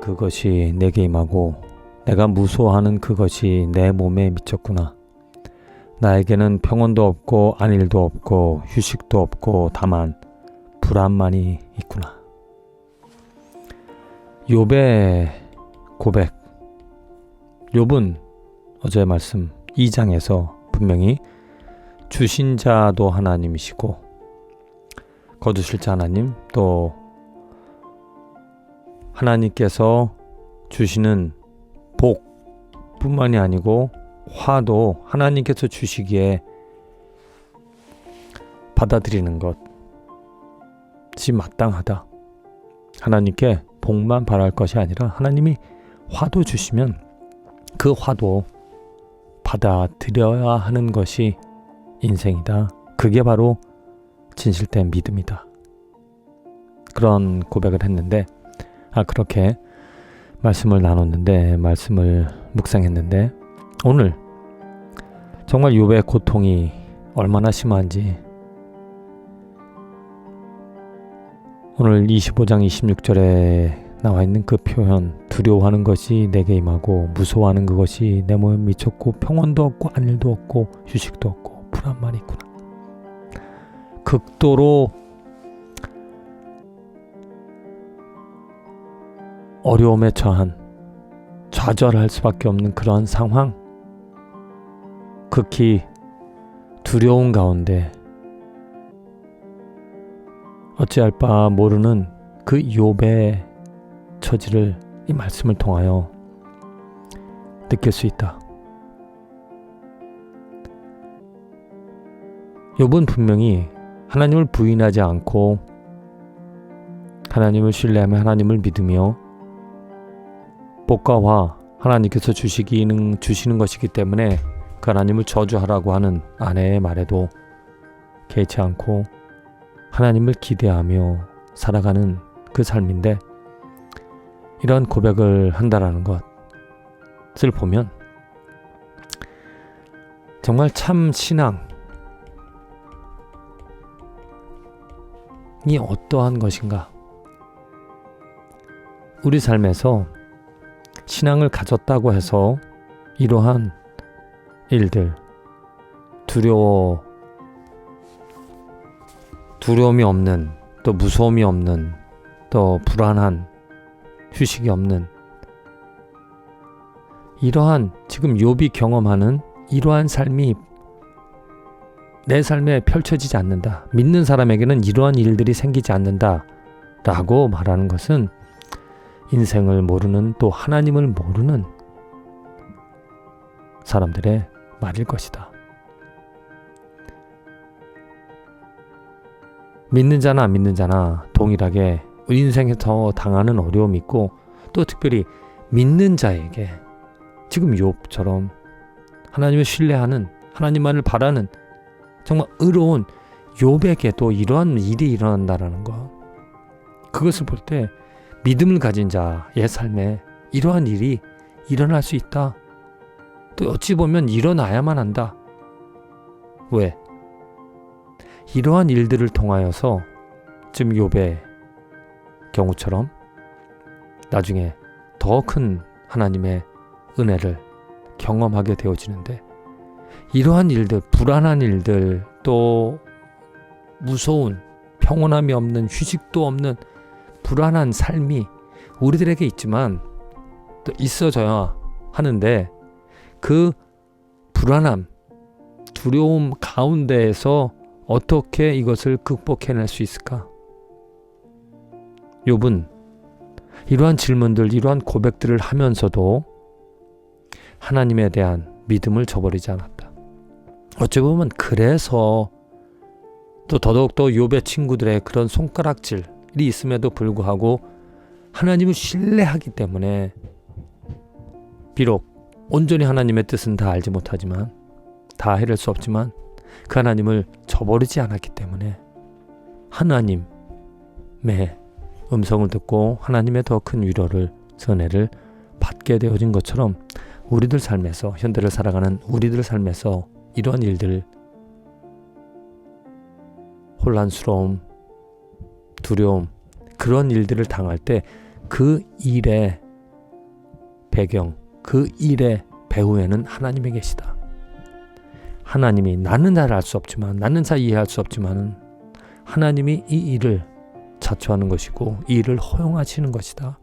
그것이 내게 임하고 내가 무서워하는 그것이 내 몸에 미쳤구나. 나에게는 평온도 없고 안일도 없고 휴식도 없고 다만 불안만이 있구나. 욥의 고백. 욥은 어제 말씀 2장에서 분명히 주신 자도 하나님이시고 거두실 자 하나님 또 하나님께서 주시는 복 뿐만이 아니고 화도 하나님께서 주시기에 받아들이는 것이 마땅하다. 하나님께 복만 바랄 것이 아니라 하나님이 화도 주시면 그 화도 받아들여야 하는 것이 인생이다. 그게 바로 진실된 믿음이다. 그런 고백을 했는데, 아, 그렇게 말씀을 나눴는데, 말씀을 묵상했는데, 오늘 정말 욥의 고통이 얼마나 심한지 오늘 25장 26절에 나와 있는 그 표현 두려워하는 것이 내게 임하고 무서워하는 그것이 내 몸에 미쳤고 평온도 없고 안일도 없고 휴식도 없고 불안만 있구나. 극도로 어려움에 처한 좌절할 수밖에 없는 그런 상황 극히 두려운 가운데 어찌할 바 모르는 그 욥의 처지를 이 말씀을 통하여 느낄 수 있다. 욥은 분명히 하나님을 부인하지 않고 하나님을 신뢰하며 하나님을 믿으며 복과 화 하나님께서 주시기는 주시는 것이기 때문에 그 하나님을 저주하라고 하는 아내의 말에도 개의치 않고 하나님을 기대하며 살아가는 그 삶인데 이런 고백을 한다라는 것을 보면 정말 참 신앙이 어떠한 것인가? 우리 삶에서 신앙을 가졌다고 해서 이러한 일들 두려워 두려움이 없는 또 무서움이 없는 또 불안한 휴식이 없는 이러한 지금 욥이 경험하는 이러한 삶이 내 삶에 펼쳐지지 않는다. 믿는 사람에게는 이러한 일들이 생기지 않는다. 라고 말하는 것은 인생을 모르는 또 하나님을 모르는 사람들의 말일 것이다. 믿는 자나 안 믿는 자나 동일하게 인생에서 당하는 어려움이 있고 또 특별히 믿는 자에게 지금 욥처럼 하나님을 신뢰하는 하나님만을 바라는 정말 의로운 욥에게도 이러한 일이 일어난다라는 것. 그것을 볼때 믿음을 가진 자의 삶에 이러한 일이 일어날 수 있다. 또 어찌 보면 일어나야만 한다. 왜? 이러한 일들을 통하여서 지금 욥의 경우처럼 나중에 더 큰 하나님의 은혜를 경험하게 되어지는데 이러한 일들, 불안한 일들, 또 무서운 평온함이 없는 휴식도 없는 불안한 삶이 우리들에게 있지만 또 있어져야 하는데 그 불안함, 두려움 가운데에서 어떻게 이것을 극복해낼 수 있을까? 욥은 이러한 질문들, 이러한 고백들을 하면서도 하나님에 대한 믿음을 저버리지 않았다. 어찌 보면 그래서 또 더더욱 더 욥의 친구들의 그런 손가락질 이 있음에도 불구하고 하나님을 신뢰하기 때문에 비록 온전히 하나님의 뜻은 다 알지 못하지만 다 해낼 수 없지만 그 하나님을 저버리지 않았기 때문에 하나님의 음성을 듣고 하나님의 더 큰 위로를 선혜를 받게 되어진 것처럼 우리들 삶에서 현대를 살아가는 우리들 삶에서 이러한 일들 혼란스러움, 두려움 그런 일들을 당할 때 그 일에 배경, 그 일의 배후에는 하나님이 계시다. 하나님이 나는 잘 알 수 없지만 나는 잘 이해할 수 없지만은 하나님이 이 일을 자초하는 것이고 이 일을 허용하시는 것이다.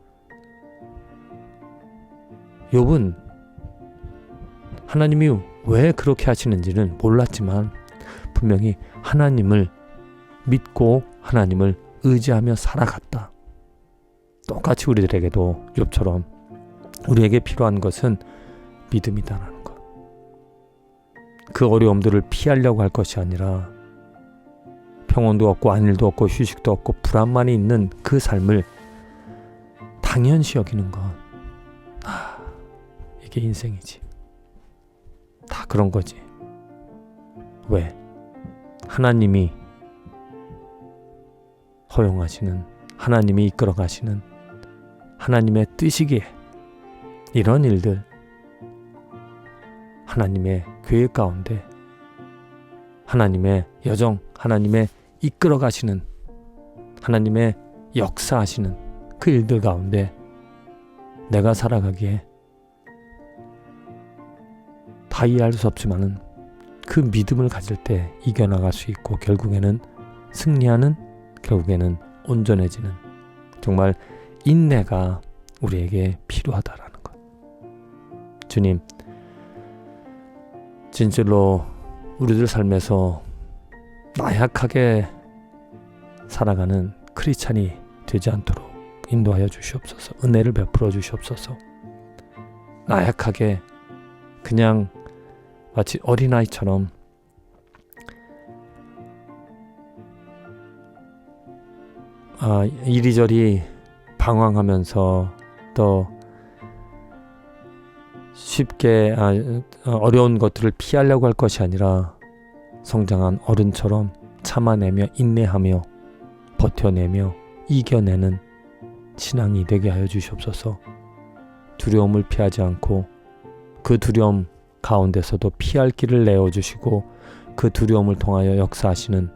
욥은 하나님이 왜 그렇게 하시는지는 몰랐지만 분명히 하나님을 믿고 하나님을 의지하며 살아갔다. 똑같이 우리들에게도 욥처럼 우리에게 필요한 것은 믿음이다라는 것. 그 어려움들을 피하려고 할 것이 아니라 평온도 없고 안일도 없고 휴식도 없고 불안만이 있는 그 삶을 당연시 여기는 것. 아, 이게 인생이지. 다 그런 거지. 왜? 하나님이 허용하시는, 하나님이 이끌어 가시는 하나님의 뜻이기에 이런 일들, 하나님의 계획 가운데, 하나님의 여정, 하나님의 이끌어 가시는, 하나님의 역사하시는 그 일들 가운데 내가 살아가기에 다 이해할 수 없지만은 그 믿음을 가질 때 이겨나갈 수 있고 결국에는 승리하는 결국에는 온전해지는 정말 인내가 우리에게 필요하다라는 것. 주님, 진실로 우리들 삶에서 나약하게 살아가는 크리스찬이 되지 않도록 인도하여 주시옵소서. 은혜를 베풀어 주시옵소서. 나약하게 그냥 마치 어린아이처럼 아, 이리저리 방황하면서 또 쉽게 아, 어려운 것들을 피하려고 할 것이 아니라 성장한 어른처럼 참아내며 인내하며 버텨내며 이겨내는 신앙이 되게 하여 주시옵소서. 두려움을 피하지 않고 그 두려움 가운데서도 피할 길을 내어 주시고 그 두려움을 통하여 역사하시는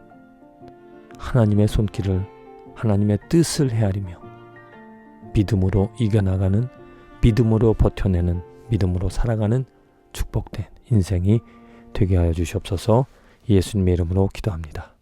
하나님의 손길을 하나님의 뜻을 헤아리며 믿음으로 이겨나가는 믿음으로 버텨내는 믿음으로 살아가는 축복된 인생이 되게 하여 주시옵소서 예수님의 이름으로 기도합니다.